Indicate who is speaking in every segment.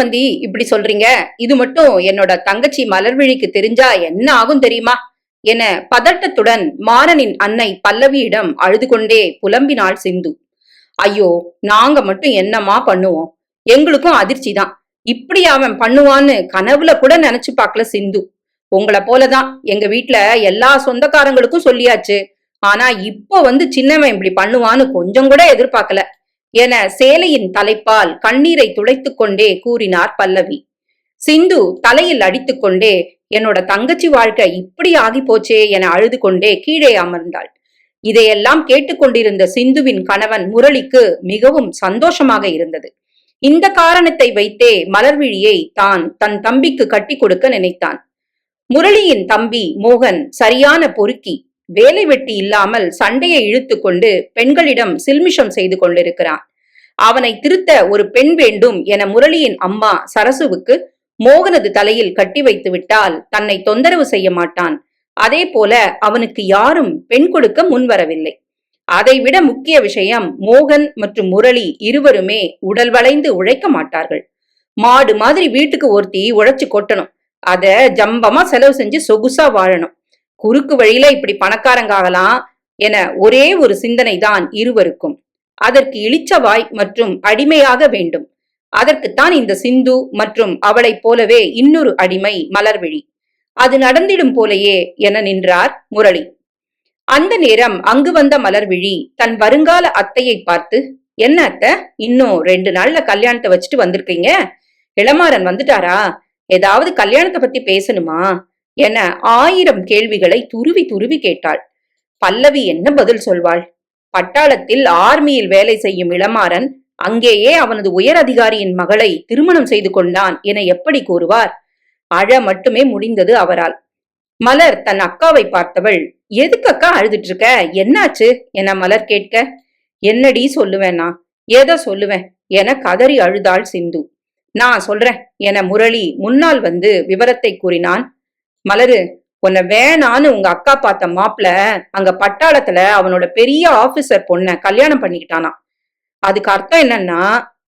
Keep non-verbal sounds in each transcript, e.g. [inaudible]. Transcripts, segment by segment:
Speaker 1: மந்தி இப்படி சொல்றீங்க. இது மட்டும் என்னோட தங்கச்சி மலர்விழிக்கு தெரிஞ்சா என்ன ஆகும் தெரியுமா? என பதட்டத்துடன் மாறனின் அன்னை பல்லவியிடம் அழுது கொண்டே புலம்பினாள் சிந்து. ஐயோ நாங்க மட்டும் என்னமா பண்ணுவோம்? எங்களுக்கும் அதிர்ச்சி தான் இப்படி அவன் பண்ணுவான்னு கனவுல கூட நினைச்சு பார்க்கல சிந்து. உங்களை போலதான். எங்க வீட்டுல எல்லா சொந்தக்காரங்களுக்கும் சொல்லியாச்சு. ஆனா இப்போ வந்து சின்னவன் இப்படி பண்ணுவான்னு கொஞ்சம் கூட எதிர்பார்க்கல. என சேலையின் தலைப்பால் கண்ணீரை துடைத்துக் கொண்டே கூறினார் பல்லவி. சிந்து தலையில் அடித்துக்கொண்டே என்னோட தங்கச்சி வாழ்க்கை இப்படி ஆகி போச்சே என அழுது கொண்டே கீழே அமர்ந்தாள். இதையெல்லாம் கேட்டுக்கொண்டிருந்த சிந்துவின் கணவன் முரளிக்கு மிகவும் சந்தோஷமாக இருந்தது. இந்த காரணத்தை வைத்தே மலர்விழியை தான் தன் தம்பிக்கு கட்டி கொடுக்க நினைத்தான். முரளியின் தம்பி மோகன் சரியான பொறுக்கி வேலை வெட்டி இல்லாமல் சண்டையை இழுத்து கொண்டு பெண்களிடம் சில்மிஷம் செய்து கொண்டிருக்கிறான். அவனை திருத்த ஒரு பெண் வேண்டும் என முரளியின் அம்மா சரசுவுக்கு மோகனது தலையில் கட்டி வைத்து விட்டால் தன்னை தொந்தரவு செய்ய மாட்டான். அதே போல அவனுக்கு யாரும் பெண் கொடுக்க முன்வரவில்லை அதைவிட முக்கிய விஷயம் மோகன் மற்றும் முரளி இருவருமே உடல் வளைந்து உழைக்க மாட்டார்கள். மாடு மாதிரி வீட்டுக்கு ஒருத்தி உழைச்சு கொட்டணும். அத ஜம்பமா செலவு செஞ்சு சொகுசா வாழணும். குறுக்கு வழியில இப்படி பணக்காரங்க ஆகலாம் என ஒரே ஒரு சிந்தனை தான் இருவருக்கும். அதற்கு இளிச்சவாய் மற்றும் அடிமையாக வேண்டும். அதற்குத்தான் இந்த சிந்து மற்றும் அவளைப் போலவே இன்னொரு அடிமை மலர்விழி. அது நடந்திடும் போலையே என நின்றார் முரளி. அந்த நேரம் அங்கு வந்த மலர்விழி தன் வருங்கால அத்தையை பார்த்து என்ன அத்தை இன்னும் ரெண்டு நாள்ல கல்யாணத்தை வச்சுட்டு வந்திருக்கீங்க? இளமாறன் வந்துட்டாரா? ஏதாவது கல்யாணத்தை பத்தி பேசணுமா? என ஆயிரம் கேள்விகளை துருவி துருவி கேட்டாள். பல்லவி என்ன பதில் சொல்வாள்? பட்டாளத்தில் ஆர்மியில் வேலை செய்யும் இளமாறன் அங்கேயே அவனது உயர் அதிகாரியின் மகளை திருமணம் செய்து கொண்டான் என எப்படி கூறுவார்? அழ மட்டுமே முடிந்தது அவரால். மலர் தன் அக்காவை பார்த்தவள் எதுக்கு அக்கா அழுதுட்டு இருக்க என்னாச்சு? என மலர் கேட்க என்னடி சொல்லுவேனா ஏதோ சொல்லுவேன் என கதறி அழுதாள் சிந்து. நான் சொல்றேன் என முரளி முன்னால் வந்து விவரத்தை கூறினான். மலரு உன்னை வேணான்னு உங்க அக்கா பார்த்த மாப்பிள அங்க பட்டாளத்துல அவனோட பெரிய ஆபீசர் பொண்ண கல்யாணம் பண்ணிக்கிட்டானா. அதுக்கு அர்த்தம் என்னன்னா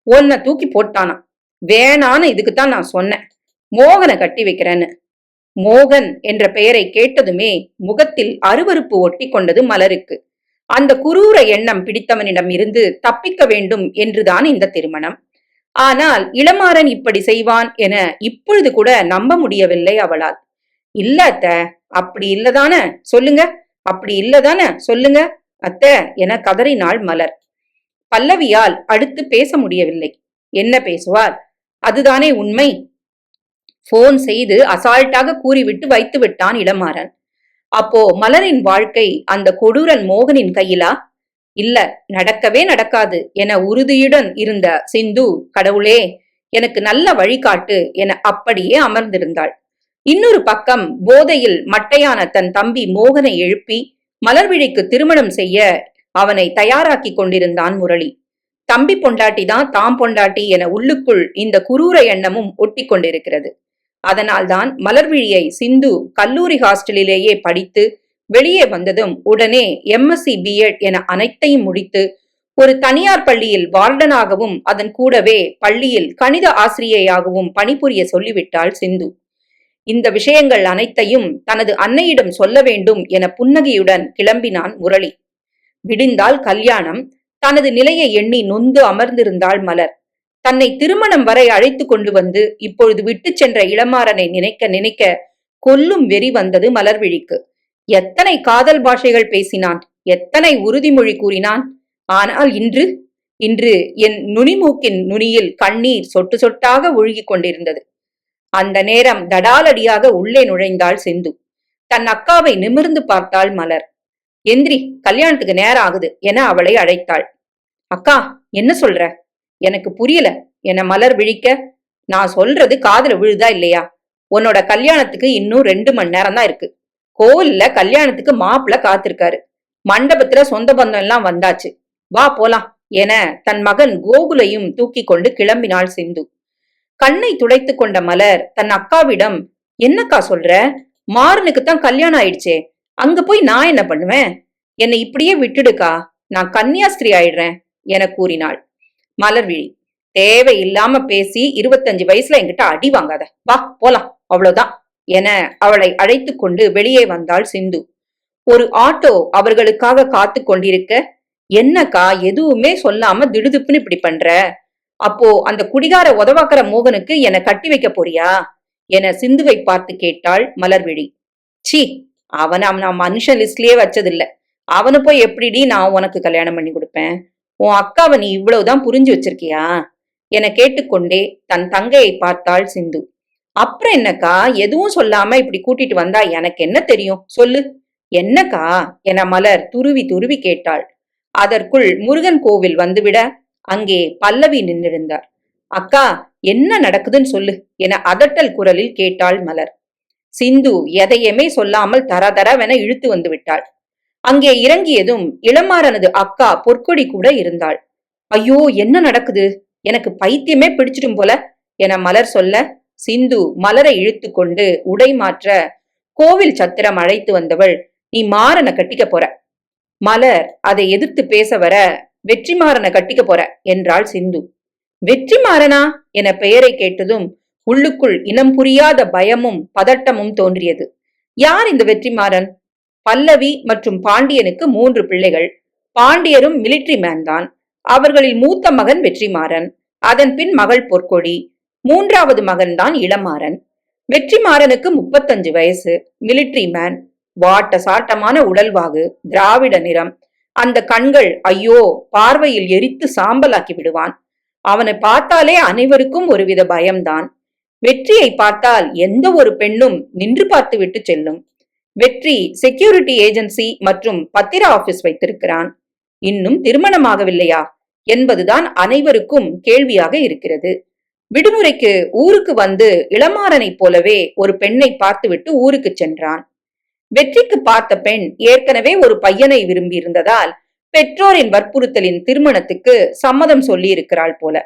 Speaker 1: உன்னை தூக்கி போட்டானா. வேணான்னு இதுக்குத்தான் நான் சொன்னேன். மோகனை கட்டி வைக்கிறேன்னு. மோகன் என்ற பெயரை கேட்டதுமே முகத்தில் அருவருப்பு ஒட்டி கொண்டது மலருக்கு. அந்த குரூர எண்ணம் பிடித்தவனிடம் இருந்து தப்பிக்க வேண்டும் என்றுதான் இந்த திருமணம். ஆனால் இளமாறன் இப்படி செய்வான் என இப்பொழுது கூட நம்ப முடியவில்லை அவளால். இல்ல அத்த அப்படி இல்லதானே? சொல்லுங்க. அப்படி இல்லதானே? சொல்லுங்க. அத்த என கதறினாள் மலர். பல்லவியால் அடுத்து பேச முடியவில்லை. என்ன பேசுவார்? அதுதானே உண்மை. போன் செய்து அசால்ட்டாக கூறிவிட்டு வைத்து விட்டான் இளமாறன் அப்போ மலரின் வாழ்க்கை அந்த கொடூரன் மோகனின் கையிலா? இல்ல நடக்கவே நடக்காது என உறுதியுடன் இருந்த சிந்து கடவுளே எனக்கு நல்ல வழிகாட்டு என அப்படியே அமர்ந்திருந்தாள். இன்னொரு பக்கம் போதையில் மட்டையான தன் தம்பி மோகனை எழுப்பி மலர்விழிக்கு திருமணம் செய்ய அவனை தயாராக்கி கொண்டிருந்தான் முரளி. தம்பி பொண்டாட்டி தான் தாம் பொண்டாட்டி என உள்ளுக்குள் இந்த குரூர எண்ணமும் ஒட்டி கொண்டிருக்கிறது. அதனால்தான் மலர்விழியை சிந்து கல்லூரி ஹாஸ்டலிலேயே படித்து வெளியே வந்ததும் உடனே எம்எஸ்சி பிஎட் என அனைத்தையும் முடித்து ஒரு தனியார் பள்ளியில் வார்டனாகவும் அதன் கூடவே பள்ளியில் கணித ஆசிரியையாகவும் பணிபுரிய சொல்லிவிட்டாள் சிந்து. இந்த விஷயங்கள் அனைத்தையும் தனது அன்னையிடம் சொல்ல வேண்டும் என புன்னகையுடன் கிளம்பினான் முரளி. விடிந்தால் கல்யாணம். தனது நிலையை எண்ணி நொந்து அமர்ந்திருந்தாள் மலர். தன்னை திருமணம் வரை அழைத்து கொண்டு வந்து இப்பொழுது விட்டு சென்ற இளமாறனை நினைக்க நினைக்க கொல்லும் வெறி வந்தது மலர்விழிக்கு எத்தனை காதல் பாஷைகள் பேசினான். எத்தனை உறுதிமொழி கூறினான். ஆனால் இன்று இன்று என் நுனிமூக்கின் நுனியில் கண்ணீர் சொட்டு சொட்டாக ஒழுகிக் கொண்டிருந்தது. அந்த நேரம் தடாலடியாக உள்ளே நுழைந்தாள் சிந்து. தன் அக்காவை நிமிர்ந்து பார்த்தாள் மலர். எந்திரி கல்யாணத்துக்கு நேரம் ஆகுது என அவளை அழைத்தாள். அக்கா என்ன சொல்ற? எனக்கு புரியல. என மலர் விழிக்க? நான் சொல்றது காதுல விழுதா இல்லையா? உன்னோட கல்யாணத்துக்கு இன்னும் ரெண்டு மணி நேரம் தான் இருக்கு. கோவில்ல கல்யாணத்துக்கு மாப்பிள்ள காத்திருக்காரு. மண்டபத்துல சொந்த பந்தம் எல்லாம் வந்தாச்சு. வா போலாம் என தன் மகன் கோகுலையும் தூக்கி கொண்டு கிளம்பினாள் சிந்து. கண்ணை துடைத்து கொண்ட மலர் தன் அக்காவிடம் என்னக்கா சொல்ற? மாறனுக்கு தான் கல்யாணம் ஆயிடுச்சே. அங்க போய் நான் என்ன பண்ணுவேன்? என்னை இப்படியே விட்டுடுக்கா. நான் கன்னியாஸ்திரி ஆயிடுறேன் என கூறினாள். மலர்விழி தேவையில்லாம பேசி இருபத்தஞ்சு வயசுல என்கிட்ட அடி வாங்காத. வா போலாம். அவ்வளவுதான் என அவளை அழைத்து கொண்டு வெளியே வந்தாள் சிந்து. ஒரு ஆட்டோ அவர்களுக்காக காத்து கொண்டிருக்க. என்னக்கா எதுவுமே சொல்லாம திடுதுப்புன்னு இப்படி பண்ற? அப்போ அந்த குடிகார உதவாக்கற மோகனுக்கு என்னை கட்டி வைக்க போறியா? என சிந்துவை பார்த்து கேட்டாள் மலர்விழி. சி அவனை நான் மனுஷன் லிஸ்ட்லயே வச்சதில்ல. அவனு போய் எப்படிடி நான் உனக்கு கல்யாணம் பண்ணி கொடுப்பேன்? உன் அக்காவை நீ இவ்வளவுதான் புரிஞ்சு வச்சிருக்கியா? என கேட்டுக்கொண்டே தன் தங்கையை பார்த்தாள் சிந்து. அப்புறம் என்னக்கா? எதுவும் சொல்லாம இப்படி கூட்டிட்டு வந்தா எனக்கு என்ன தெரியும்? சொல்லு. என்னக்கா? என மலர் துருவி துருவி கேட்டாள். அதற்குள் முருகன் கோவில் வந்துவிட அங்கே பல்லவி நின்றிருந்தார். அக்கா என்ன நடக்குதுன்னு சொல்லு என அதட்டல் குரலில் கேட்டாள் மலர். சிந்து எதையுமே சொல்லாமல் தரதரவென இழுத்து வந்து விட்டாள். அங்கே இறங்கியதும் இளமாறனது அக்கா பொற்கொடி கூட இருந்தாள். ஐயோ என்ன நடக்குது? எனக்கு பைத்தியமே பிடிச்சிடும் போல என மலர் சொல்ல சிந்து மலரை இழுத்து கொண்டு உடை மாற்ற கோவில் சத்திரம் அழைத்து வந்தவள் நீ மாறனை கட்டிக்க போற. மலர் அதை எதிர்த்து பேச வர வெற்றிமாறனை கட்டிக்க போற என்றாள் சிந்து. வெற்றிமாறனா? என பெயரை கேட்டதும் உள்ளுக்குள் இனம் புரியாத பயமும் பதட்டமும் தோன்றியது. யார் இந்த வெற்றிமாறன்? பல்லவி மற்றும் பாண்டியனுக்கு மூன்று பிள்ளைகள். பாண்டியரும் மிலிட்ரி மேன் தான். அவர்களில் மூத்த மகன் வெற்றிமாறன். அதன் பின் மகள் பொற்கொடி. மூன்றாவது மகன்தான் இளமாறன். வெற்றிமாறனுக்கு முப்பத்தஞ்சு வயசு மிலிட்ரி மேன் வாட்ட சாட்டமான உடல்வாகு திராவிட நிறம். அந்த கண்கள் ஐயோ பார்வையில் எரித்து சாம்பலாக்கி விடுவான். அவனை பார்த்தாலே அனைவருக்கும் ஒருவித பயம்தான். வெற்றியை பார்த்தால் எந்த ஒரு பெண்ணும் நின்று பார்த்து விட்டு செல்லும். வெற்றி செக்யூரிட்டி ஏஜென்சி மற்றும் பத்திர ஆபீஸ் வைத்திருக்கிறான். இன்னும் திருமணமாகவில்லையா? என்பதுதான் அனைவருக்கும் கேள்வியாக இருக்கிறது. விடுமுறைக்கு ஊருக்கு வந்து இளமாறனைப் போலவே ஒரு பெண்ணை பார்த்துவிட்டு ஊருக்கு சென்றான். வெற்றிக்கு பார்த்த பெண் ஏற்கனவே ஒரு பையனை விரும்பி இருந்ததால் பெற்றோரின் வற்புறுத்தலின் திருமணத்துக்கு சம்மதம் சொல்லி இருக்கிறாள் போல.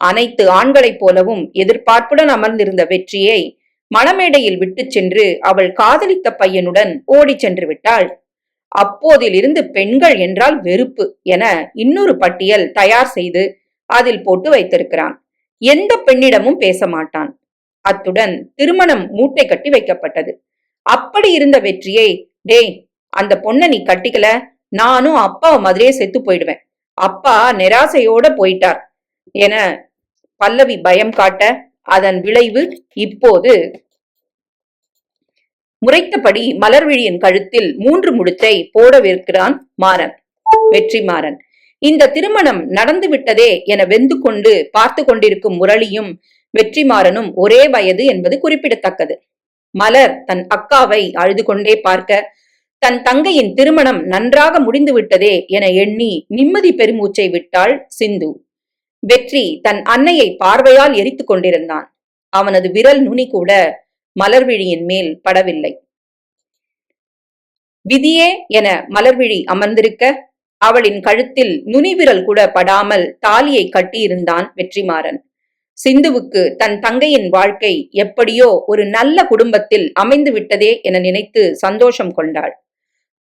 Speaker 1: அனைத்து ஆண்களைப் போலவும் எதிர்பார்ப்புடன் அமர்ந்திருந்த வெற்றியை மணமேடையில் விட்டு சென்று அவள் காதலித்த பையனுடன் ஓடிச் சென்று விட்டாள். அப்போதிலிருந்து பெண்கள் என்றால் வெறுப்பு என இன்னொரு பட்டியல் தயார் செய்து அதில் போட்டு வைத்திருக்கிறான். எந்த பெண்ணிடமும் பேச மாட்டான். அத்துடன் திருமணம் மூட்டை கட்டி வைக்கப்பட்டது. அப்படி இருந்த வெற்றியை டேய் அந்த பொண்ணை நீ கட்டிக்கல நானும் அப்பா மாதிரியே செத்து போயிடுவேன். அப்பா நிராசையோட போயிட்டார். என பல்லவி பயம் காட்ட அதன் விளைவு இப்போது. முறைத்தபடி மலர்விழியின் கழுத்தில் மூன்று முடிச்சை போடவிருக்கிறான் மாறன் வெற்றி மாறன். இந்த திருமணம் நடந்து விட்டதே என வெந்து கொண்டு பார்த்து கொண்டிருக்கும் முரளியும் வெற்றிமாறனும் ஒரே வயது என்பது குறிப்பிடத்தக்கது. மலர் தன் அக்காவை அழுது கொண்டே பார்க்க தன் தங்கையின் திருமணம் நன்றாக முடிந்து விட்டதே என எண்ணி நிம்மதி பெருமூச்சை விட்டாள் சிந்து. வெற்றி தன் அன்னையை பார்வையால் எரித்துக் கொண்டிருந்தான். அவனது விரல் நுனி கூட மலர்விழியின் மேல் படவில்லை. விதியே என மலர்விழி அமர்ந்திருக்க அவளின் கழுத்தில் நுனிவிரல் கூட படாமல் தாலியை கட்டியிருந்தான் வெற்றிமாறன். சிந்துவுக்கு தன் தங்கையின் வாழ்க்கை எப்படியோ ஒரு நல்ல குடும்பத்தில் அமைந்து விட்டதே என நினைத்து சந்தோஷம் கொண்டாள்.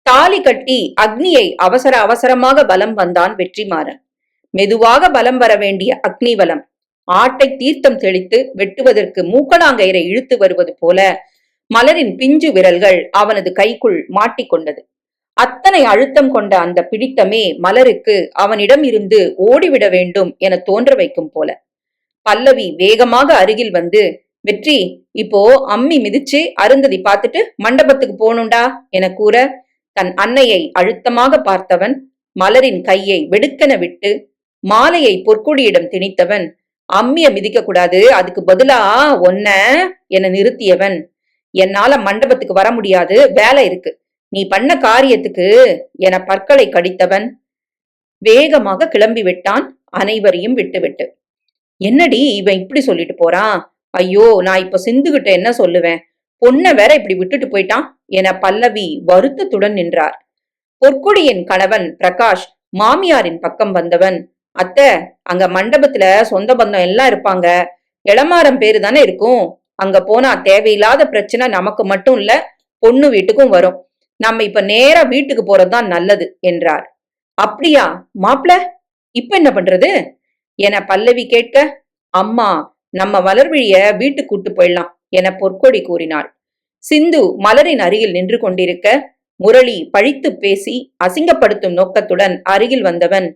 Speaker 1: தாலி கட்டி அக்னியை அவசர அவசரமாக பலம் வந்தான் வெற்றிமாறன். மெதுவாக பலம் வர வேண்டிய அக்னி வலம் ஆட்டை தீர்த்தம் தெளித்து வெட்டுவதற்கு மூக்கணாங்கயிரை இழுத்து வருவது போல மலரின் பிஞ்சு விரல்கள் அவனது கைக்குள் மாட்டிக்கொண்டது அத்தனை அழுத்தம் கொண்ட அந்த பிடித்தமே மலருக்கு அவனிடம் இருந்து ஓடிவிட வேண்டும் என தோன்ற வைக்கும் போல. பல்லவி வேகமாக அருகில் வந்து வெற்றி இப்போ அம்மி மிதிச்சு அருந்ததி பார்த்துட்டு மண்டபத்துக்கு போகணுண்டா என கூற தன் அன்னையை அழுத்தமாக பார்த்தவன் மலரின் கையை வெடுக்கென விட்டு மாலையை பொற்கொடியிடம் திணித்தவன் அம்மிய மிதிக்க கூடாது அதுக்கு பதிலா ஒன்ன என நிறுத்தியவன். என்னால மண்டபத்துக்கு வர முடியாது வேலை இருக்கு. நீ பண்ண காரியத்துக்கு என பற்களை கடித்தவன். வேகமாக கிளம்பி விட்டான் அனைவரையும் விட்டுவிட்டு. என்னடி இவன் இப்படி சொல்லிட்டு போறான் ஐயோ நான் இப்ப சிந்துகிட்ட என்ன சொல்லுவேன்? பொண்ணை வேற இப்படி விட்டுட்டு போயிட்டான் என பல்லவி வருத்தத்துடன் நின்றார். பொற்கொடியின் கணவன் பிரகாஷ் மாமியாரின் பக்கம் வந்தவன் அத்த அங்க மண்டபத்துல சொந்த பந்தம் எல்லாம் இருப்பாங்க. இளமாரம் பேரு தானே இருக்கும். அங்க போனா தேவையில்லாத பிரச்சனை நமக்கு மட்டும் இல்ல பொண்ணு வீட்டுக்கும் வரும். நம்ம இப்ப நேரா வீட்டுக்கு போறதுதான் நல்லது என்றார். அப்படியா மாப்ள இப்ப என்ன பண்றது? என பல்லவி கேட்க அம்மா நம்ம மலர்விழிய வீட்டுக்கு கூட்டு போயிடலாம் என பொற்கொடி கூறினாள். சிந்து மலரின் அருகில் நின்று கொண்டிருக்க முரளி பழித்து பேசி அசிங்கப்படுத்தும் நோக்கத்துடன் அருகில் வந்தவன்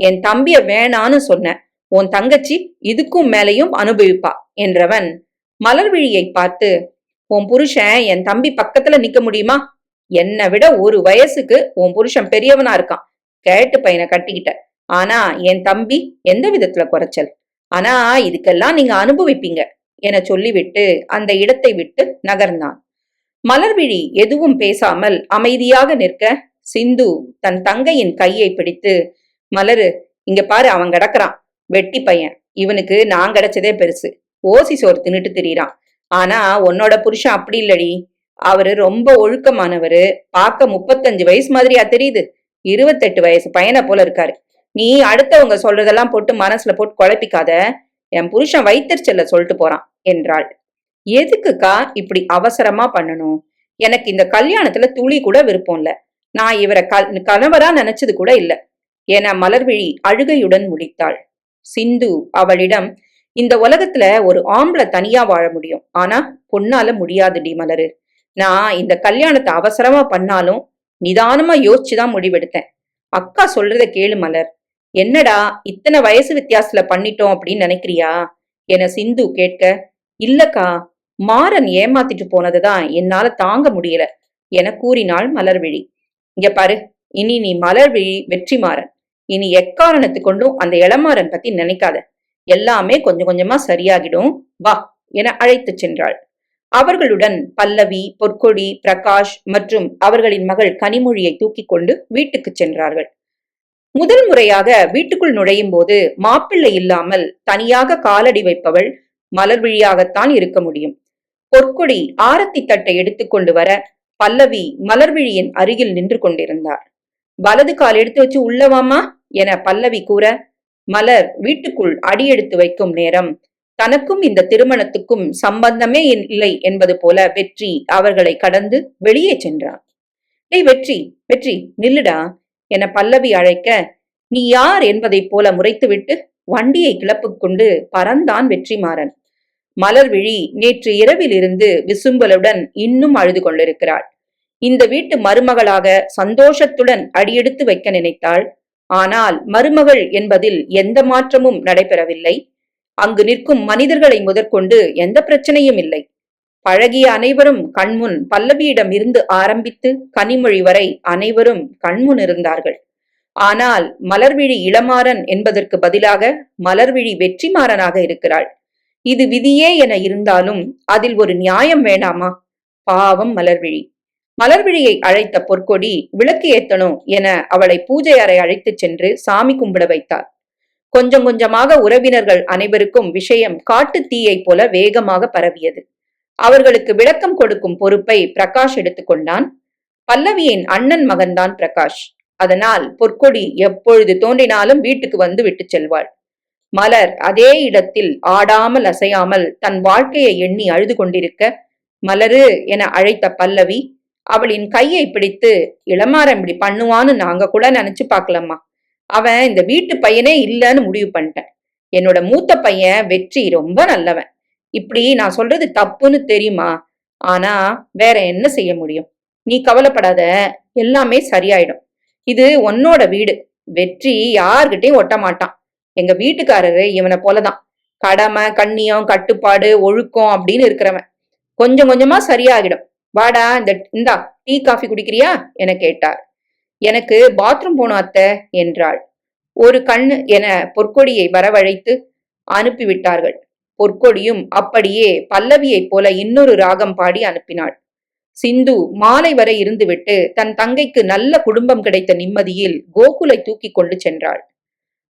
Speaker 1: என் தம்பிய வேணான்னு சொன்ன உன் தங்கச்சி இதுக்கும் மேலையும் அனுபவிப்பா என்றவன் மலர்விழியை பார்த்து உன் புருஷன் என் தம்பி பக்கத்துல நிக்க முடியுமா? என்னை விட ஒரு வயசுக்கு உன் புருஷன் பெரியவனா இருக்கான் கேட்டு பையனை கட்டிக்கிட்ட. ஆனா என் தம்பி எந்த விதத்துல குறைச்சல்? ஆனா இதுக்கெல்லாம் நீங்க அனுபவிப்பீங்க என சொல்லிவிட்டு அந்த இடத்தை விட்டு நகர்ந்தான். மலர்விழி எதுவும் பேசாமல் அமைதியாக நிற்க சிந்து தன் தங்கையின் கையை பிடித்து மலரு இங்க பாரு அவன் கிடக்குறான். வெட்டி பையன். இவனுக்கு நான் கிடைச்சதே பெருசு. ஓசி சோறு தின்னுட்டு திரியறான். ஆனா உன்னோட புருஷன் அப்படி இல்லடி. அவரு ரொம்ப ஒழுக்கமானவரு. பார்க்க முப்பத்தஞ்சு வயசு மாதிரியா தெரியுது. இருபத்தெட்டு வயசு பையனை போல இருக்காரு. நீ அடுத்தவங்க சொல்றதெல்லாம் போட்டு மனசுல போட்டு குழப்பிக்காத. என் புருஷன் வைத்தறிச்சல்ல சொல்லிட்டு போறான் என்றாள். எதுக்குக்கா இப்படி அவசரமா பண்ணணும்? எனக்கு இந்த கல்யாணத்துல துளி கூட விருப்பம் இல்ல. நான் இவரை கல் கணவரா நினைச்சது கூட இல்ல என மலர்விழி அழுகையுடன் முடித்தாள். சிந்து அவளிடம் இந்த உலகத்துல ஒரு ஆம்பளை தனியா வாழ முடியும். ஆனா பொண்ணால முடியாதுடி மலரு. நான் இந்த கல்யாணத்தை அவசரமா பண்ணாலும் நிதானமா யோசிச்சுதான் முடிவெடுத்தேன். அக்கா சொல்றத கேளு மலர். என்னடா இத்தனை வயசு வித்தியாசத்துல பண்ணிட்டோம் அப்படின்னு நினைக்கிறியா? என சிந்து கேட்க இல்லக்கா மாறன் ஏமாத்திட்டு போனதுதான் என்னால தாங்க முடியல என கூறினாள் மலர்விழி. இங்க பாரு இனி நீ மலர்விழி வெற்றிமாறன் இனி எக்காரணத்து கொண்டும் அந்த இளமாறன் பத்தி நினைக்காத. எல்லாமே கொஞ்சம் கொஞ்சமா சரியாகிடும் வா என அழைத்துச் சென்றாள். அவர்களுடன் பல்லவி பொற்கொடி பிரகாஷ் மற்றும் அவர்களின் மகள் கனிமொழியை தூக்கிக் கொண்டு வீட்டுக்கு சென்றார்கள். முதல் முறையாக வீட்டுக்குள் நுழையும் போது மாப்பிள்ளை இல்லாமல் தனியாக காலடி வைப்பவள் மலர் விழியாகத்தான் இருக்க முடியும். பொற்கொடி ஆரத்தி தட்டை எடுத்துக்கொண்டு வர பல்லவி மலர்விழியின் அருகில் நின்று கொண்டிருந்தார். வலது கால் எடுத்து வச்சு உள்ளவாமா என பல்லவி கூற மலர் வீட்டுக்குள் அடியெடுத்து வைக்கும் நேரம் தனக்கும் இந்த திருமணத்துக்கும் சம்பந்தமே இல்லை என்பது போல வெற்றி அவர்களை கடந்து வெளியே சென்றான் டேய் வெற்றி வெற்றி நில்லுடா என பல்லவி அழைக்க நீ யார் என்பதைப் போல முறைத்துவிட்டு வண்டியை கிளப்புக் கொண்டு பறந்தான் வெற்றிமாறன். மலர்விழி நேற்று இரவிலிருந்து விசும்பலுடன் இன்னும் அழுது கொண்டிருக்கிறாள். இந்த வீட்டு மருமகளாக சந்தோஷத்துடன் அடியெடுத்து வைக்க நினைத்தாள். ஆனால் மருமகள் என்பதில் எந்த மாற்றமும் நடைபெறவில்லை. அங்கு நிற்கும் மனிதர்களை முதற்கொண்டு எந்த பிரச்சனையும் இல்லை. பழகிய அனைவரும் கண்முன் பல்லவியிடம் இருந்து ஆரம்பித்து கனிமொழி வரை அனைவரும் கண்முன் இருந்தார்கள். ஆனால் மலர்விழி இளமாறன் என்பதற்கு பதிலாக மலர்விழி வெற்றிமாறனாக இருக்கிறாள். இது விதியே என இருந்தாலும் அதில் ஒரு நியாயம் வேண்டாமா பாவம் மலர்விழி. மலர்விழியை அழைத்த பொற்கொடி விளக்கு ஏத்தனோ? என அவளை பூஜை அறை அழைத்துச் சென்று சாமி கும்பிட வைத்தார் கொஞ்சம் கொஞ்சமாக உறவினர்கள் அனைவருக்கும் விஷயம் காட்டு தீயைப் போல வேகமாக பரவியது. அவர்களுக்கு விளக்கம் கொடுக்கும் பொறுப்பை பிரகாஷ் எடுத்துக்கொண்டான். பல்லவியின் அண்ணன் மகன்தான் பிரகாஷ். அதனால் பொற்கொடி எப்பொழுது தோன்றினாலும் வீட்டுக்கு வந்து விட்டு செல்வாள். மலர் அதே இடத்தில் ஆடாமல் அசையாமல் தன் வாழ்க்கையை எண்ணி அழுது கொண்டிருக்க மலரு என அழைத்த பல்லவி அவளின் கையை பிடித்து இளமாரம் இப்படி பண்ணுவான்னு நாங்க கூட நினைச்சு பார்க்கலம்மா. அவன் இந்த வீட்டு பையனே இல்லைன்னு முடிவு பண்ணிட்டேன். என்னோட மூத்த பையன் வெற்றி ரொம்ப நல்லவன். இப்படி நான் சொல்றது தப்புன்னு தெரியுமா? ஆனா வேற என்ன செய்ய முடியும்? நீ கவலைப்படாத எல்லாமே சரியாயிடும். இது உன்னோட வீடு. வெற்றி யார்கிட்டையும் ஒட்ட மாட்டான். எங்க வீட்டுக்காரரு இவனை போலதான். கடமை கண்ணியம் கட்டுப்பாடு ஒழுக்கம் அப்படின்னு இருக்கிறவன். கொஞ்சம் கொஞ்சமா சரியாகிடும். வாடா இந்த இந்தா டீ காஃபி குடிக்கிறியா? என கேட்டார். எனக்கு பாத்ரூம் போனோம் அத்தை என்றாள். ஒரு கண் என பொற்கொடியை வரவழைத்து அனுப்பிவிட்டார்கள். பொற்கொடியும் அப்படியே பல்லவியைப் போல இன்னொரு ராகம் பாடி அனுப்பினாள். சிந்து மாலை வரை இருந்துவிட்டு தன் தங்கைக்கு நல்ல குடும்பம் கிடைத்த நிம்மதியில் கோகுலை தூக்கி கொண்டு சென்றாள்.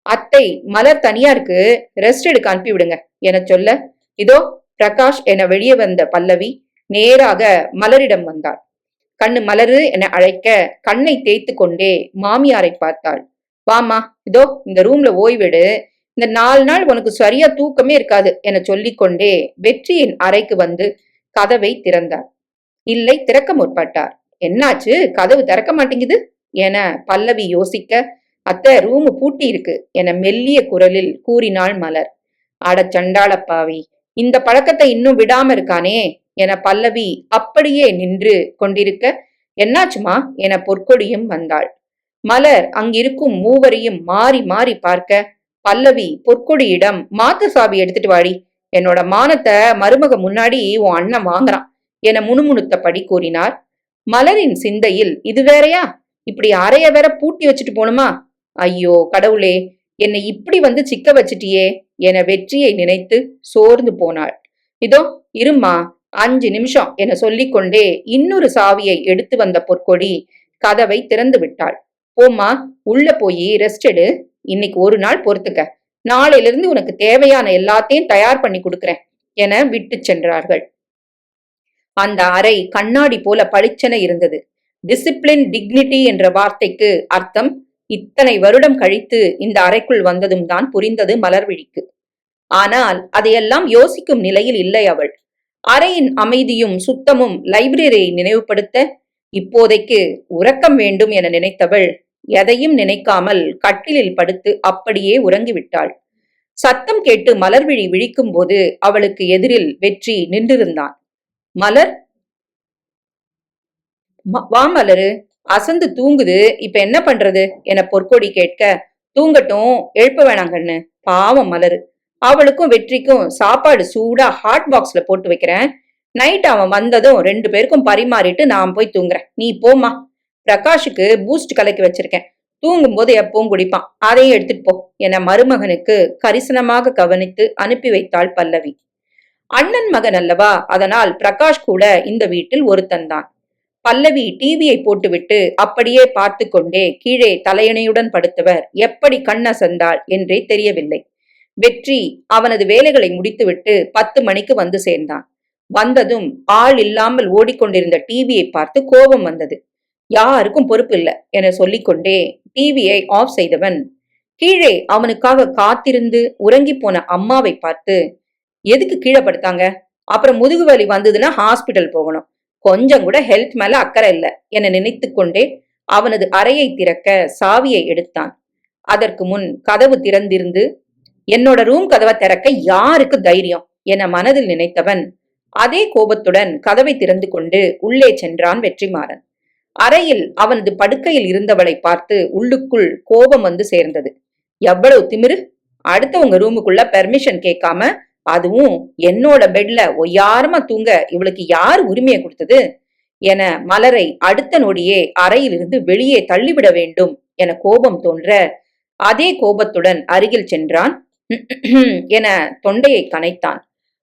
Speaker 1: அத்தை மலர் தனியாருக்கு ரெஸ்ட் எடுக்க அனுப்பிவிடுங்க என சொல்ல இதோ பிரகாஷ் என வெளியே வந்த பல்லவி நேராக மலரிடம் வந்தாள். கண்ணு மலரு என அழைக்க கண்ணை தேய்த்து கொண்டே மாமியாரை பார்த்தாள். வாமா இதோ இந்த ரூம்ல ஓய்வெடு. இந்த நாலு நாள் உனக்கு சரியா தூக்கமே இருக்காது என சொல்லிக்கொண்டே வெற்றியின் அறைக்கு வந்து கதவை திறந்தார். இல்லை திறக்க முற்பட்டார். என்னாச்சு? கதவு திறக்க மாட்டேங்குது? என பல்லவி யோசிக்க அத்தை ரூமு பூட்டி இருக்கு என மெல்லிய குரலில் கூறினாள் மலர். அட சண்டாளப்பாவி இந்த பழக்கத்தை இன்னும் விடாம இருக்கானே என பல்லவி அப்படியே நின்று கொண்டிருக்க என்னாச்சுமா? என பொற்கொடியும் வந்தாள். மலர் அங்கிருக்கும் மூவரையும் மாறி மாறி பார்க்க பல்லவி பொற்கொடியிடம் மாத்து சாவி எடுத்துட்டு வாடி. என்னோட மானத்தை மருமக முன்னாடி உன் அண்ணன் வாங்குறான் என முணுமுணுத்தபடி கூறினார். மலரின் சிந்தையில் இது வேறையா? இப்படி அறைய வேற பூட்டி வச்சுட்டு போணுமா? ஐயோ கடவுளே என்னை இப்படி வந்து சிக்க வச்சிட்டியே என வெற்றியை நினைத்து சோர்ந்து போனாள். இதோ இரும்மா அஞ்சு நிமிஷம் என சொல்லிக்கொண்டே இன்னொரு சாவியை எடுத்து வந்த பொற்கொடி கதவை திறந்து விட்டாள். போம்மா உள்ள போய் ரெஸ்ட் எடு. இன்னைக்கு ஒரு நாள் பொறுத்துக்க. நாளையிலிருந்து உனக்கு தேவையான எல்லாத்தையும் தயார் பண்ணி கொடுக்கிறேன் என விட்டு சென்றார்கள். அந்த அறை கண்ணாடி போல பளிச்சென இருந்தது. டிசிப்ளின் டிக்னிட்டி என்ற வார்த்தைக்கு அர்த்தம் இத்தனை வருடம் கழித்து இந்த அறைக்குள் வந்ததும் தான் புரிந்தது மலர்விழிக்கு ஆனால் அதையெல்லாம் யோசிக்கும் நிலையில் இல்லை அவள். அறையின் அமைதியும் சுத்தமும் லைப்ரரியை நினைவுபடுத்த இப்போதைக்கு உறக்கம் வேண்டும் என நினைத்தவள் எதையும் நினைக்காமல் கட்டிலில் படுத்து அப்படியே உறங்கிவிட்டாள். சத்தம் கேட்டு மலர்விழி விழிக்கும் போது அவளுக்கு எதிரில் வெற்றி நின்றிருந்தான். மலர்? வா மலரு. அசந்து தூங்குது. இப்ப என்ன பண்றது? என பொற்கொடி கேட்க தூங்கட்டும். எழுப்ப வேணாம் கண்ணு. பாவம் மலரு. அவளுக்கும் வெற்றிக்கும் சாப்பாடு சூடா ஹாட் பாக்ஸ்ல போட்டு வைக்கிறேன். நைட் அவன் வந்ததும் ரெண்டு பேருக்கும் பரிமாறிட்டு நான் போய் தூங்குறேன். நீ போமா பிரகாஷுக்கு பூஸ்ட் கலக்கி வச்சிருக்கேன். தூங்கும்போது எப்பவும் குடிப்பான். அதையும் எடுத்துட்டு போ. என மருமகனுக்கு கரிசனமாக கவனித்து அனுப்பி வைத்தாள் பல்லவி. அண்ணன் மகன் அல்லவா? அதனால் பிரகாஷ் கூட இந்த வீட்டில் ஒருத்தன்தான் பல்லவி டிவியை போட்டுவிட்டு அப்படியே பார்த்து கொண்டே கீழே தலையணையுடன் படுத்தவர் எப்படி கண்ணசந்தாள் என்றே தெரியவில்லை. வெற்றி அவனது வேலைகளை முடித்துவிட்டு பத்து மணிக்கு வந்து சேர்ந்தான். வந்ததும் ஆள் இல்லாமல் ஓடிக்கொண்டிருந்த டிவியை பார்த்து கோபம் வந்தது. யாருக்கும் பொறுப்பு இல்ல என சொல்லிக்கொண்டே டிவியை ஆஃப் செய்தவன். கீழே அவனுக்காக காத்திருந்து உறங்கி போன அம்மாவை பார்த்து எதுக்கு கீழே படுத்தாங்க? அப்புறம் முதுகு வலி வந்ததுன்னா ஹாஸ்பிட்டல் போகணும். கொஞ்சம் கூட ஹெல்த் மேல அக்கறை இல்லை என நினைத்து கொண்டே அவனது அறையை திறக்க சாவியை எடுத்தான். அதற்கு முன் கதவு திறந்திருந்து என்னோட ரூம் கதவை திறக்க யாருக்கு தைரியம்? என மனதில் நினைத்தவன் அதே கோபத்துடன் கதவை திறந்து கொண்டு உள்ளே சென்றான் வெற்றிமாறன். அறையில் அவனது படுக்கையில் இருந்தவளை பார்த்து உள்ளுக்குள் கோபம் வந்து சேர்ந்தது. எவ்வளவு திமிரு? அடுத்தவங்க ரூமுக்குள்ள பெர்மிஷன் கேட்காம அதுவும் என்னோட பெட்ல ஒய்யாரமா தூங்க இவளுக்கு யார் உரிமையை கொடுத்தது? என மலரை அடுத்த நொடியே அறையிலிருந்து வெளியே தள்ளிவிட வேண்டும் என கோபம் தோன்ற அதே கோபத்துடன் அருகில் சென்றான். [clears throat] என தொண்டையை கனைத்தான்.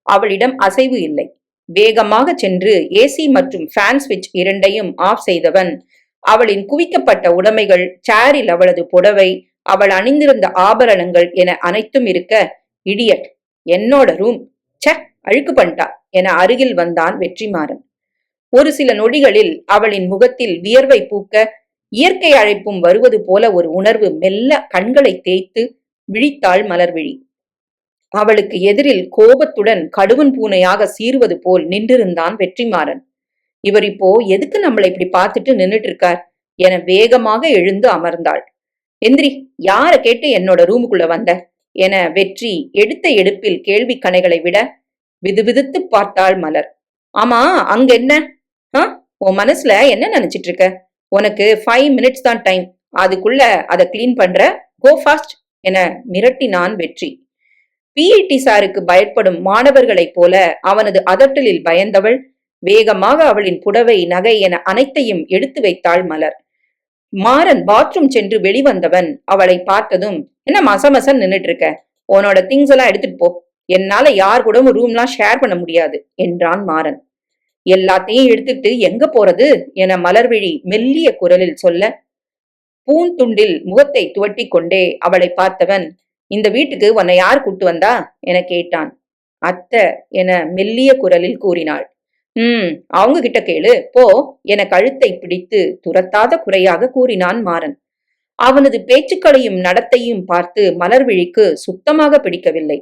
Speaker 1: அவளிடம் அசைவு இல்லை. வேகமாக சென்று ஏசி மற்றும் ஃபேன் ஸ்விட்ச் இரண்டையும் ஆஃப் செய்தவன். அவளின் குவிக்கப்பட்ட உடைமைகள் சேரில் அவளது புடவை அவள் அணிந்திருந்த ஆபரணங்கள் என அனைத்தும் இருக்க இடியட் என்னோட ரூம் ச அழுக்கு பண்ணிட்டா என அருகில் வந்தான் வெற்றிமாறன். ஒரு சில நொடிகளில் அவளின் முகத்தில் வியர்வை பூக்க இயற்கை அழைப்பும் வருவது போல ஒரு உணர்வு மெல்ல கண்களை தேய்த்து விழித்தாள் மலர்விழி. அவளுக்கு எதிரில் கோபத்துடன் கடுவன் பூனையாக சீறுவது போல் நின்றிருந்தான் வெற்றிமாறன். இவர் இப்போ எதுக்கு நம்மளை இப்படி பார்த்துட்டு நின்னுட்டு இருக்கார் என வேகமாக எழுந்து அமர்ந்தாள். எந்திரி யார கேட்டு என்னோட ரூமுக்குள்ள வந்த? என வெற்றி எடுத்த எடுப்பில் கேள்வி கணைகளை விட விதுவிதுத்து பார்த்தாள் மலர். ஆமா அங்க என்ன? ஆ உன் மனசுல என்ன நினைச்சிட்டு இருக்க உனக்கு ஃபைவ் மினிட்ஸ் தான் டைம் அதுக்குள்ள அதை கிளீன் பண்ற. கோ ஃபாஸ்ட் என மிரட்டினான் வெற்றி. பிஇடி சாருக்கு பயப்படும் மாணவர்களைப் போல அவனது அதட்டலில் பயந்தவள் வேகமாக அவளின் புடவை நகை என அனைத்தையும் எடுத்து வைத்தாள் மலர். மாறன் பாத்ரூம் சென்று வெளிவந்தவன் அவளை பார்த்ததும் என்ன மசமசன் நின்னுட்டு இருக்க உன்னோட திங்ஸ் எல்லாம் எடுத்துட்டு போ. என்னால யார் கூடவும் ரூம்லாம் ஷேர் பண்ண முடியாது என்றான் மாறன். எல்லாத்தையும் எடுத்துட்டு எங்க போறது? என மலர்விழி மெல்லிய குரலில் சொல்ல பூந்துண்டில் முகத்தை துவட்டி கொண்டே அவளை பார்த்தவன் இந்த வீட்டுக்கு உன்னை யார் கூட்டு வந்தா? என கேட்டான். அத்தை என மெல்லிய குரலில் கூறினாள். ம் அவங்க கிட்ட கேளு. போ என கழுத்தை பிடித்து துரத்தாத குறையாக கூறினான் மாறன். அவனது பேச்சுக்களையும் நடத்தையும் பார்த்து மலர்விழிக்கு சுத்தமாக பிடிக்கவில்லை.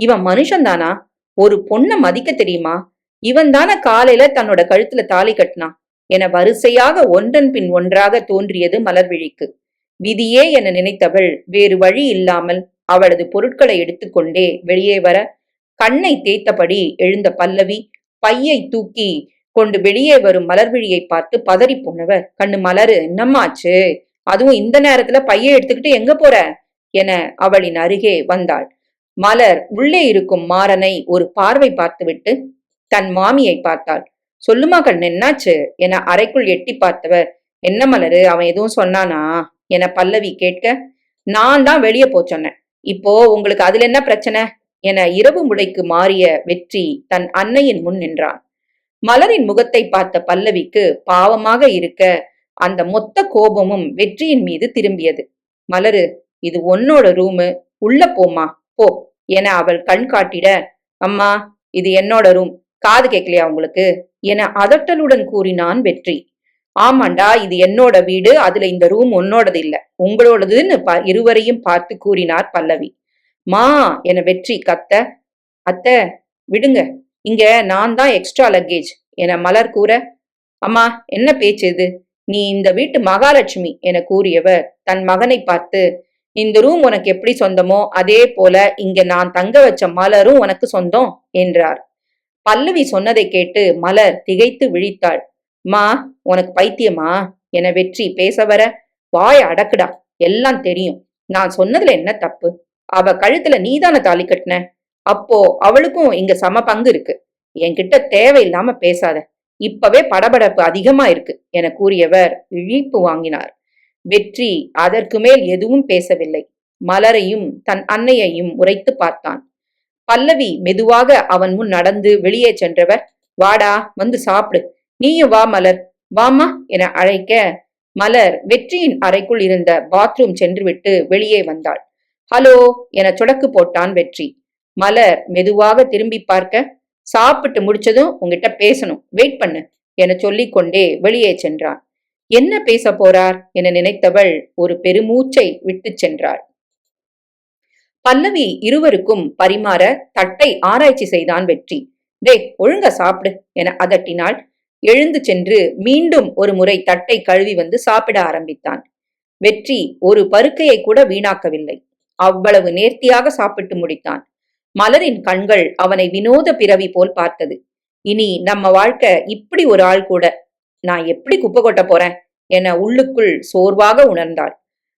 Speaker 1: இவன் மனுஷன்தானா? ஒரு பொண்ண மதிக்க தெரியுமா? இவன் தானே காலையில தன்னோட கழுத்துல தாலி கட்டினான். என வரிசையாக ஒன்றன் பின் ஒன்றாக தோன்றியது மலர்விழிக்கு விதியே என நினைத்தவள் வேறு வழி இல்லாமல் அவளது பொருட்களை எடுத்துக்கொண்டே வெளியே வர கண்ணை தேய்த்தபடி எழுந்த பல்லவி பையை தூக்கி கொண்டு வெளியே வரும் மலர்விழியை பார்த்து பதறி போனவர். கண்ணு மலரு என்னம்மாச்சு? அதுவும் இந்த நேரத்துல பையை எடுத்துக்கிட்டு எங்க போற? என அவளின் அருகே வந்தாள். மலர் உள்ளே இருக்கும் மாறனை ஒரு பார்வை பார்த்துவிட்டு தன் மாமியை பார்த்தாள். சொல்லுமா கண்ணு என்னாச்சு? என அறைக்குள் எட்டி பார்த்தவர். என்ன மலரு அவன் எதுவும் சொன்னானா? என பல்லவி கேட்க நான் தான் வெளியே போ சொன்னேன். இப்போ உங்களுக்கு அதுல என்ன பிரச்சனை? என இரவு முடைக்கு மாறிய வெற்றி தன் அன்னையின் முன் நின்றான். மலரின் முகத்தை பார்த்த பல்லவிக்கு பாவமாக இருக்க அந்த மொத்த கோபமும் வெற்றியின் மீது திரும்பியது. மலரு இது உன்னோட ரூமு உள்ள போமா போ என அவள் கண் காட்டிட அம்மா இது என்னோட ரூம் காது கேட்கலையா உங்களுக்கு? என அதட்டலுடன் கூறினான் வெற்றி. ஆமாண்டா இது என்னோட வீடு அதுல இந்த ரூம் உன்னோடது இல்ல. உங்களோடதுன்னு இருவரையும் பார்த்து கூறினார் பல்லவி. மா என வெற்றி கத்த அத்த விடுங்க இங்க நான் தான் எக்ஸ்ட்ரா லக்கேஜ் என மலர் கூற அம்மா என்ன பேச்சு இது? நீ இந்த வீட்டு மகாலட்சுமி என கூறியவர் தன் மகனை பார்த்து இந்த ரூம் உனக்கு எப்படி சொந்தமோ அதே போல இங்க நான் தங்க வச்ச மலரும் உனக்கு சொந்தம் என்றார். பல்லவி சொன்னதை கேட்டு மலர் திகைத்து விழித்தாள். மா உனக்கு பைத்தியமா? என வெற்றி பேச வர வாய அடக்குடா. எல்லாம் தெரியும். நான் சொன்னதுல என்ன தப்பு? அவ கழுத்துல நீதான தாலி கட்டின? அப்போ அவளுக்கும் இங்க சம பங்கு இருக்கு. என்கிட்ட தேவையில்லாம பேசாத. இப்பவே படபடப்பு அதிகமா இருக்கு என கூறியவர் இழிப்பு வாங்கினார். வெற்றி அதற்கு மேல் எதுவும் பேசவில்லை. மலரையும் தன் அன்னையையும் உரைத்து பார்த்தான். பல்லவி மெதுவாக அவன் முன் நடந்து வெளியே சென்றவர் வாடா வந்து சாப்பிடு. நீயும் வா மலர். வாமா என அழைக்க மலர் வெற்றியின் அறைக்குள் இருந்த பாத்ரூம் சென்றுவிட்டு வெளியே வந்தாள். ஹலோ என சொடக்கு போட்டான் வெற்றி. மலர் மெதுவாக திரும்பி பார்க்க சாப்பிட்டு முடிச்சதும் உங்ககிட்ட பேசணும். வெயிட் பண்ணு என சொல்லிக்கொண்டே வெளியே சென்றான். என்ன பேச போறார்? என நினைத்தவள் ஒரு பெருமூச்சை விட்டு சென்றாள். பல்லவி இருவருக்கும் பரிமாற தட்டை ஆராய்ச்சி செய்தான் வெற்றி. டே ஒழுங்க சாப்பிடு என அதட்டினாள். எழுந்து சென்று மீண்டும் ஒரு முறை தட்டை கழுவி வந்து சாப்பிட ஆரம்பித்தான். வெற்றி ஒரு பருக்கையை கூட வீணாக்கவில்லை. அவ்வளவு நேர்த்தியாக சாப்பிட்டு முடித்தான். மலரின் கண்கள் அவனை வினோத பிறவி போல் பார்த்தது. இனி நம்ம வாழ்க்கை இப்படி ஒரு ஆள் கூட நான் எப்படி குப்பை கொட்ட போறேன் என உள்ளுக்குள் சோர்வாக உணர்ந்தாள்.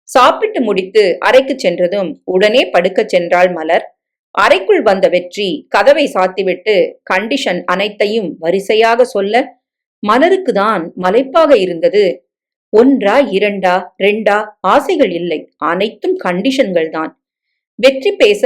Speaker 1: சாப்பிட்டு முடித்து அறைக்கு சென்றதும் உடனே படுக்கச் சென்றாள் மலர். அறைக்குள் வந்த வெற்றி கதவை சாத்திவிட்டு கண்டிஷன் அனைத்தையும் வரிசையாக சொல்ல மலருக்கு தான் மலைப்பாக இருந்தது. ஒன்றா இரண்டா ரெண்டா ஆசைகள் இல்லை. அனைத்தும் கண்டிஷன்கள் தான். வெற்றி பேச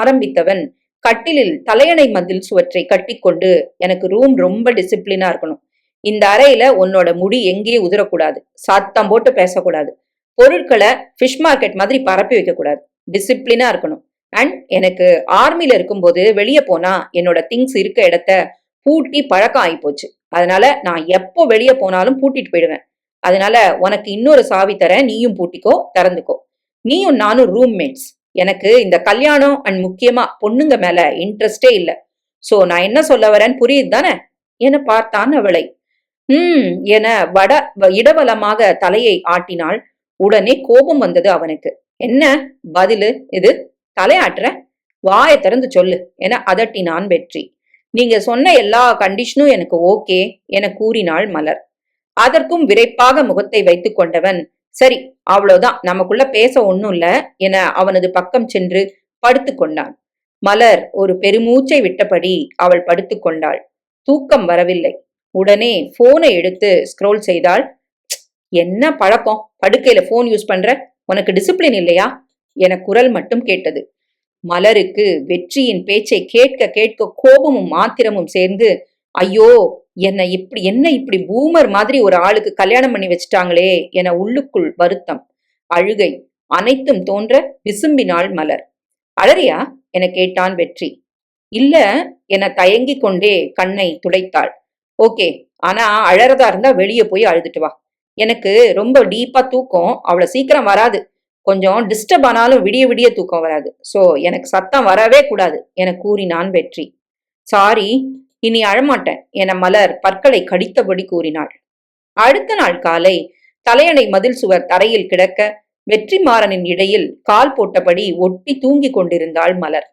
Speaker 1: ஆரம்பித்தவன் கட்டிலில் தலையணை மதில் சுவற்றை கட்டிக்கொண்டு எனக்கு ரூம் ரொம்ப டிசிப்ளினா இருக்கணும். இந்த அறையில உன்னோட முடி எங்கேயும் உதிரக்கூடாது. சத்தம் போட்டு பேசக்கூடாது. பொருட்களை ஃபிஷ் மார்க்கெட் மாதிரி பரப்பி வைக்கக்கூடாது. டிசிப்ளினா இருக்கணும். அண்ட் எனக்கு ஆர்மியில இருக்கும்போது வெளியே போனா என்னோட திங்ஸ் இருக்க இடத்த பூட்டி பழக்கம் ஆகி போச்சு அதனால நான் எப்போ வெளியே போனாலும் பூட்டிட்டு போயிடுவேன். அதனால உனக்கு இன்னொரு சாவி தரேன். நீயும் பூட்டிக்கோ திறந்துக்கோ. நீயும் நானும் ரூம்மேட்ஸ் எனக்கு இந்த கல்யாணம் அண்ட் முக்கியமா பொண்ணுங்க மேல இன்ட்ரெஸ்டே இல்ல. சோ நான் என்ன சொல்ல வரேன்னு புரியுது தானே? என பார்த்தான் அவளை. ஹம் என வட இடவலமாக தலையை ஆட்டினாள். உடனே கோபம் வந்தது அவனுக்கு. என்ன? பதிலு? இது? தலையாட்டுற? வாயை திறந்து சொல்லு என அதட்டினான் வெற்றி. நீங்க சொன்ன எல்லா கண்டிஷனும் எனக்கு ஓகே என கூறினாள் மலர். அதற்கும் விரைப்பாக முகத்தை வைத்து கொண்டவன் சரி அவ்வளவுதான் நமக்குள்ள பேச ஒண்ணும் இல்ல என அவனது பக்கம் சென்று படுத்து கொண்டான். மலர் ஒரு பெருமூச்சை விட்டபடி அவள் படுத்து கொண்டாள். தூக்கம் வரவில்லை. உடனே போனை எடுத்து ஸ்க்ரோல் செய்தாள். என்ன பழக்கம்? படுக்கையில போன் யூஸ் பண்ற? உனக்கு டிசிப்ளின் இல்லையா? என குரல் மட்டும் கேட்டது. மலருக்கு வெற்றியின் பேச்சை கேட்க கேட்க கோபமும் ஆத்திரமும் சேர்ந்து ஐயோ என்ன இப்படி என்ன இப்படி பூமர் மாதிரி ஒரு ஆளுக்கு கல்யாணம் பண்ணி வச்சிட்டாங்களே என உள்ளுக்குள் வருத்தம். அழுகை அனைத்தும் தோன்ற விசும்பினாள் மலர். அழறியா? என கேட்டான் வெற்றி. இல்ல என தயங்கிக் கொண்டே கண்ணை துடைத்தாள். ஓகே ஆனா அழறதா இருந்தா வெளியே போய் அழுதுட்டு வா. எனக்கு ரொம்ப டீப்பா தூக்கம் அவ்வளவு சீக்கிரம் வராது. கொஞ்சம் டிஸ்டர்ப் ஆனாலும் விடிய விடிய தூக்கம் வராது. ஸோ எனக்கு சத்தம் வரவே கூடாது. என கூறினான் வெற்றி. சாரி இனி அழமாட்டேன் என மலர் பற்களை கடித்தபடி கூறினாள். அடுத்த நாள் காலை தலையணை மதில் சுவர் தரையில் கிடக்க வெற்றிமாறனின் இடையில் கால் போட்டபடி ஒட்டி தூங்கிக் கொண்டிருந்தாள் மலர்.